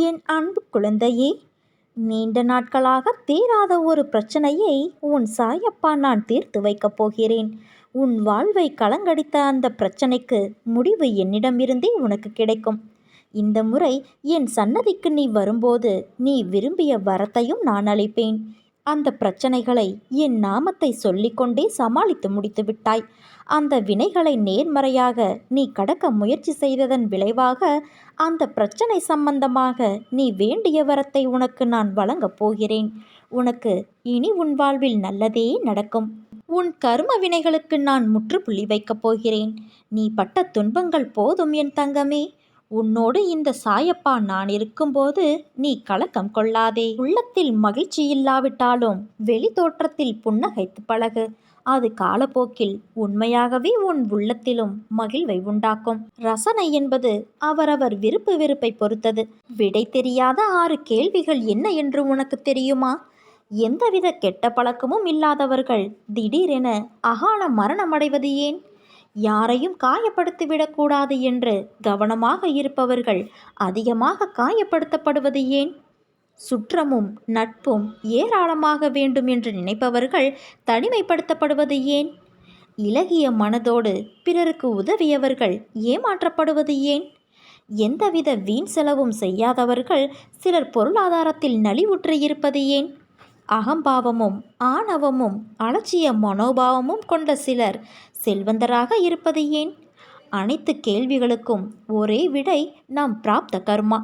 என் அன்பு குழந்தையே நீண்ட நாட்களாக தீராத ஒரு பிரச்சனையை உன் சாயப்பா நான் தீர்த்து வைக்கப் போகிறேன். உன் வாழ்வை கலங்கடித்த அந்த பிரச்சனைக்கு முடிவு என்னிடமிருந்தே உனக்கு கிடைக்கும். இந்த முறை என் சன்னதிக்கு நீ வரும்போது நீ விரும்பிய வரத்தையும் நான் அளிப்பேன். அந்த பிரச்சனைகளை என் நாமத்தை சொல்லிக்கொண்டே சமாளித்து முடித்து விட்டாய். அந்த வினைகளை நேர்மறையாக நீ கடக்க முயற்சி செய்ததன் விளைவாக அந்த பிரச்சனை சம்பந்தமாக நீ வேண்டிய வரத்தை உனக்கு நான் வழங்கப் போகிறேன். உனக்கு இனி உன் வாழ்வில் நல்லதே நடக்கும். உன் கர்ம வினைகளுக்கு நான் முற்றுப்புள்ளி வைக்கப் போகிறேன். நீ பட்ட துன்பங்கள் போதும் என் தங்கமே. உன்னோடு இந்த சாயப்பா நான் இருக்கும்போது நீ கலக்கம் கொள்ளாதே. உள்ளத்தில் மகிழ்ச்சி இல்லாவிட்டாலும் வெளி தோற்றத்தில் புன்னகைத்து பழகு. அது காலப்போக்கில் உண்மையாகவே உன் உள்ளத்திலும் மகிழ்வை உண்டாக்கும். ரசனை என்பது அவரவர் விருப்பு வெறுப்பை பொறுத்தது. விடை தெரியாத ஆறு கேள்விகள் என்ன என்று உனக்கு தெரியுமா? எந்தவித கெட்ட பழக்கமும் இல்லாதவர்கள் திடீரென அகால மரணமடைவது ஏன்? யாரையும் காயப்படுத்திவிடக்கூடாது என்று கவனமாக இருப்பவர்கள் அதிகமாக காயப்படுத்தப்படுவது ஏன்? சுற்றமும் நட்பும் ஏராளமாக வேண்டும் என்று நினைப்பவர்கள் தனிமைப்படுத்தப்படுவது ஏன்? இலகிய மனதோடு பிறருக்கு உதவியவர்கள் ஏமாற்றப்படுவது ஏன்? எந்தவித வீண் செலவும் செய்யாதவர்கள் சிலர் பொருளாதாரத்தில் நலிவுற்று இருப்பது ஏன்? அகம்பாவமும் ஆணவமும் அலட்சிய மனோபாவமும் கொண்ட சிலர் செல்வந்தராக இருப்பது ஏன்? அனைத்து கேள்விகளுக்கும் ஒரே விடை நாம் பிராப்த கர்மா.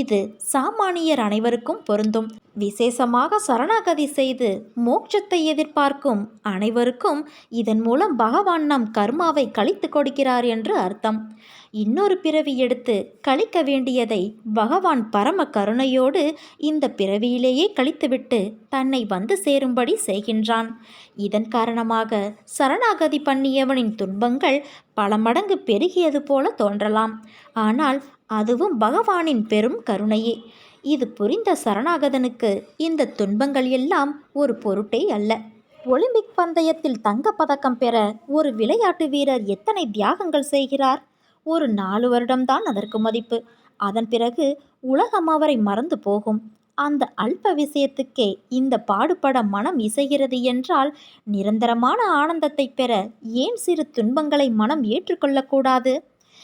இது சாமானியர் அனைவருக்கும் பொருந்தும். விசேஷமாக சரணாகதி செய்து மோட்சத்தை எதிர்பார்க்கும் அனைவருக்கும் இதன் மூலம் பகவான் நம் கர்மாவை கழித்து கொடுக்கிறார் என்று அர்த்தம். இன்னொரு பிறவி எடுத்து கழிக்க வேண்டியதை பகவான் பரம கருணையோடு இந்த பிறவியிலேயே கழித்துவிட்டு தன்னை வந்து சேரும்படி செய்கின்றான். இதன் காரணமாக சரணாகதி பண்ணியவனின் துன்பங்கள் பல மடங்கு பெருகியது போல தோன்றலாம். ஆனால் அதுவும் பகவானின் பெரும் கருணையே. இது புரிந்த சரணாகதனுக்கு இந்த துன்பங்கள் எல்லாம் ஒரு பொருட்டே அல்ல. ஒலிம்பிக் பந்தயத்தில் தங்கப்பதக்கம் பெற ஒரு விளையாட்டு வீரர் எத்தனை தியாகங்கள் செய்கிறார்? ஒரு நாலு வருடம்தான் அதற்கு மதிப்பு. அதன் பிறகு உலகம் அவரை மறந்து போகும். அந்த அல்ப விஷயத்துக்கே இந்த பாடுபட மனம் இசைகிறது என்றால் நிரந்தரமான ஆனந்தத்தை பெற ஏன் சிறு துன்பங்களை மனம் ஏற்றுக்கொள்ளக்கூடாது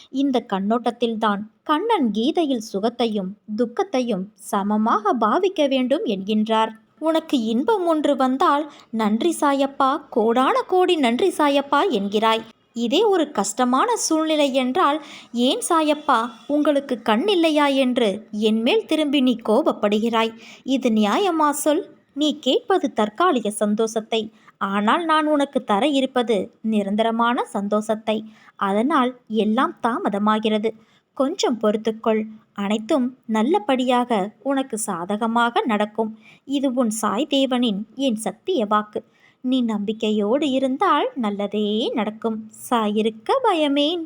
இந்த கண்ணோட்டத்தில்தான் கண்ணன் கீதையில் சுகத்தையும் துக்கத்தையும் சமமாக பாவிக்க வேண்டும் என்கின்றார். உனக்கு இன்பம் ஒன்று வந்தால் நன்றி சாயப்பா கோடான கோடி நன்றி சாயப்பா என்கிறாய். இதே ஒரு கஷ்டமான சூழ்நிலை என்றால் ஏன் சாயப்பா உங்களுக்கு கண் இல்லையா என்று என்மேல் திரும்பி நீ கோபப்படுகிறாய். இது நியாயமா சொல்? நீ கேட்பது தற்காலிக சந்தோஷத்தை. ஆனால் நான் உனக்கு தர இருப்பது நிரந்தரமான சந்தோஷத்தை. அதனால் எல்லாம் தாமதமாகிறது. கொஞ்சம் பொறுத்துக்கொள். அனைத்தும் நல்லபடியாக உனக்கு சாதகமாக நடக்கும். இது உன் சாய் தேவனின் என் சத்திய வாக்கு. நீ நம்பிக்கையோடு இருந்தால் நல்லதே நடக்கும். சாயிருக்க பயமேன்.